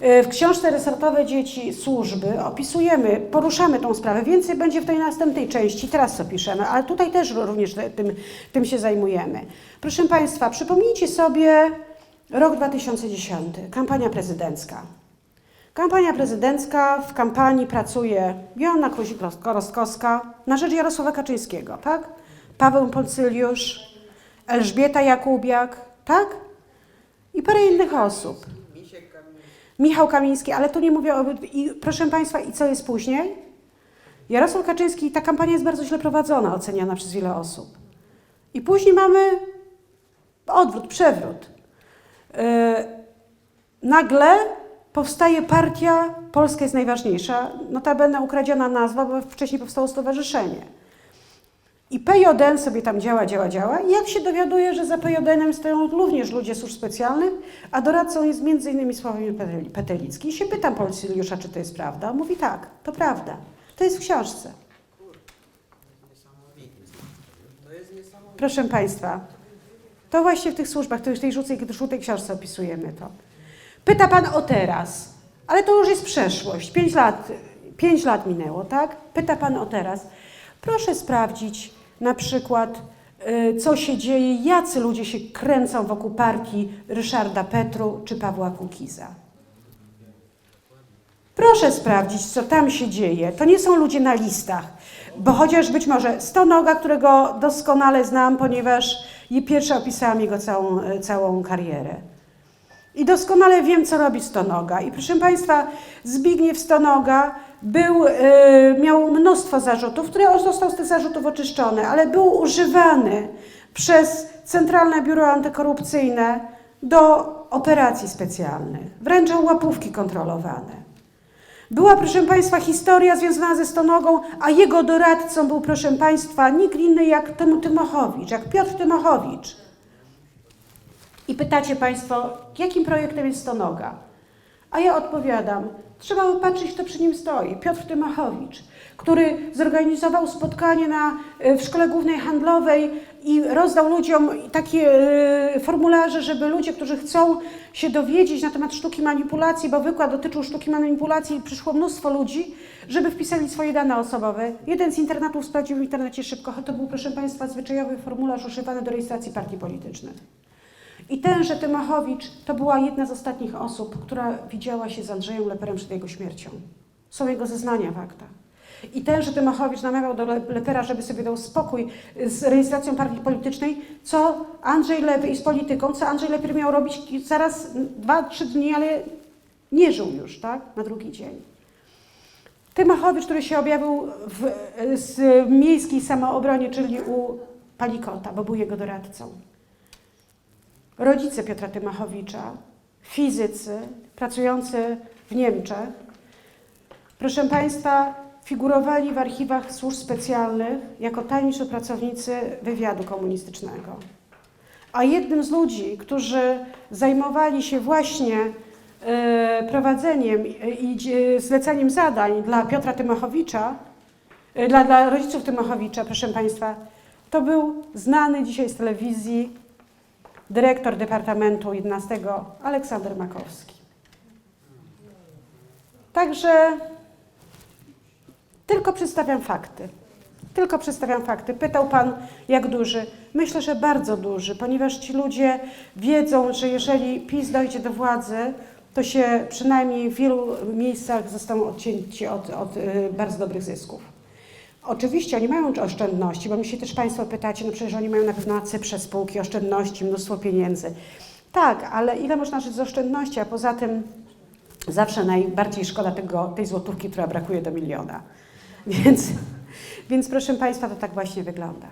E, W książce Resortowe Dzieci Służby opisujemy, poruszamy tą sprawę. Więcej będzie w tej następnej części, teraz co piszemy, ale tutaj też również tym, tym się zajmujemy. Proszę Państwa, przypomnijcie sobie rok 2010, kampania prezydencka. Kampania prezydencka, w kampanii pracuje Joanna Kozik-Rostkowska na rzecz Jarosława Kaczyńskiego, tak? Paweł Poncyliusz, Elżbieta Jakubiak, tak? I parę innych osób. Michał Kamiński, ale tu nie mówię o... I, proszę Państwa, i co jest później? Jarosław Kaczyński, ta kampania jest bardzo źle prowadzona, oceniana przez wiele osób. I później mamy odwrót, przewrót. Yy, nagle powstaje partia Polska jest najważniejsza, notabene ukradziona nazwa, bo wcześniej powstało stowarzyszenie. I PJN sobie tam działa, działa, działa. I jak się dowiaduje, że za PJN-em stoją również ludzie służb specjalnych, a doradcą jest m.in. Sławomir Peteli- Petelicki. I się pytam Polsiliusza, czy to jest prawda. Mówi tak, to prawda. To jest w książce. Proszę Państwa, to właśnie w tych służbach, to już w tej żółtej, żółtej książce opisujemy to. Pyta Pan o teraz, ale to już jest przeszłość. Pięć lat, pięć lat minęło, tak? Pyta Pan o teraz. Proszę sprawdzić na przykład, y, co się dzieje, jacy ludzie się kręcą wokół partii Ryszarda Petru czy Pawła Kukiza. Proszę sprawdzić, co tam się dzieje. To nie są ludzie na listach, bo chociaż być może Stonoga, którego doskonale znam, ponieważ pierwsza opisałam jego całą, e, całą karierę. I doskonale wiem, co robi Stonoga. I proszę Państwa, Zbigniew Stonoga był, e, miał mnóstwo zarzutów, które został z tych zarzutów oczyszczony, ale był używany przez Centralne Biuro Antykorupcyjne do operacji specjalnych. Wręczał łapówki kontrolowane. Była, proszę Państwa, historia związana ze Stonogą, a jego doradcą był, proszę Państwa, nikt inny jak Tym Tymochowicz, jak Piotr Tymochowicz. I pytacie Państwo, jakim projektem jest Stonoga? A ja odpowiadam, trzeba by patrzeć, kto przy nim stoi. Piotr Tymachowicz, który zorganizował spotkanie na, w Szkole Głównej Handlowej i rozdał ludziom takie e, formularze, żeby ludzie, którzy chcą się dowiedzieć na temat sztuki manipulacji, bo wykład dotyczył sztuki manipulacji i przyszło mnóstwo ludzi, żeby wpisali swoje dane osobowe. Jeden z internatów sprawdził w internecie szybko, to był, proszę Państwa, zwyczajowy formularz używany do rejestracji partii politycznych. I tenże Tymachowicz to była jedna z ostatnich osób, która widziała się z Andrzejem Leperem przed jego śmiercią. Są jego zeznania w aktach. I tenże Tymachowicz namawiał do Le- Lepera, żeby sobie dał spokój z rejestracją partii politycznej, co Andrzej Leper i z polityką, co Andrzej Leper miał robić zaraz dwa, trzy dni, ale nie żył już, tak? Na drugi dzień. Tymachowicz, który się objawił w z miejskiej samoobronie, czyli u Palikota, bo był jego doradcą rodzice Piotra Tymachowicza, fizycy pracujący w Niemczech, proszę Państwa, figurowali w archiwach służb specjalnych jako tajemniczy pracownicy wywiadu komunistycznego. A jednym z ludzi, którzy zajmowali się właśnie e, prowadzeniem i zlecaniem zadań dla Piotra Tymachowicza, e, dla, dla rodziców Tymachowicza, proszę Państwa, to był znany dzisiaj z telewizji dyrektor Departamentu 11 Aleksander Makowski. Także tylko przedstawiam fakty. Tylko przedstawiam fakty. Pytał Pan, jak duży? Myślę, że bardzo duży, ponieważ ci ludzie wiedzą, że jeżeli PiS dojdzie do władzy, to się przynajmniej w wielu miejscach zostaną odcięci od, od y, bardzo dobrych zysków. Oczywiście oni mają oszczędności, bo mi się też Państwo pytacie, no przecież oni mają na pewno na Cyprze spółki, oszczędności, mnóstwo pieniędzy. Tak, ale ile można żyć z oszczędności, a poza tym zawsze najbardziej szkoda tego, tej złotówki, która brakuje do miliona. Więc, więc proszę Państwa, to tak właśnie wygląda.